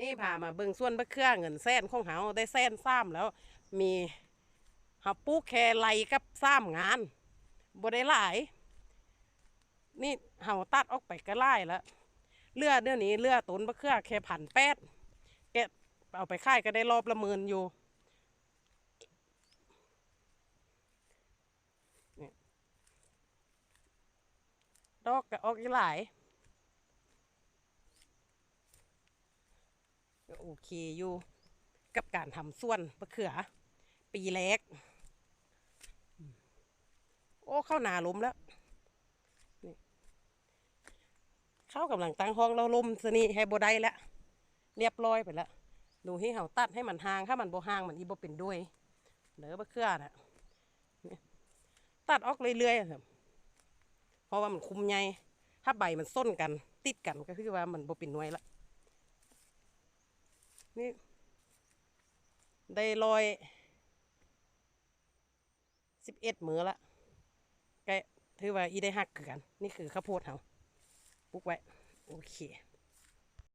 นี่พามาเบิ่งส่วนบะเครือเงินแสนของเฮาได้แสนซ้ำแล้ว มีเฮาปลูกแค่ไรกับซ้ำงานบ่ได้หลาย นี่เฮาตัดออกไปก็ไล่แล้วเลือดเดี๋ยวนี้เลือดต้นบะเครือแค่พันแปดแกเอาไปขายก็ได้รอบละหมื่นอยู่นี่ดอกก็ออกอีหลาย โอเคอยู่กับการทำส่วนมะเขือ ปีแรก โอ้เข้าหนาล้มแล้วเข้ากำลังตั้งห้องเราล้มสนี่ให้บได้แล้วเรียบร้อยไปแล้วดูให้เขาตัดให้มันห่างถ้ามันโบห่างมันอีโบเป็นด้วยเด้อมะเขือน่ะตัดออกเรื่อยๆครับเพราะว่ามันคุมใหญ่ถ้าใบมันส้นกัน ติดกันก็คือว่ามันโบเป็นน่วยละ นี่ ได้ลอยสิบเอ็ดมือละแกถือว่าอีได้หักคือกัน นี่คือข้าวโพดเขาปลูกไว้ โอเค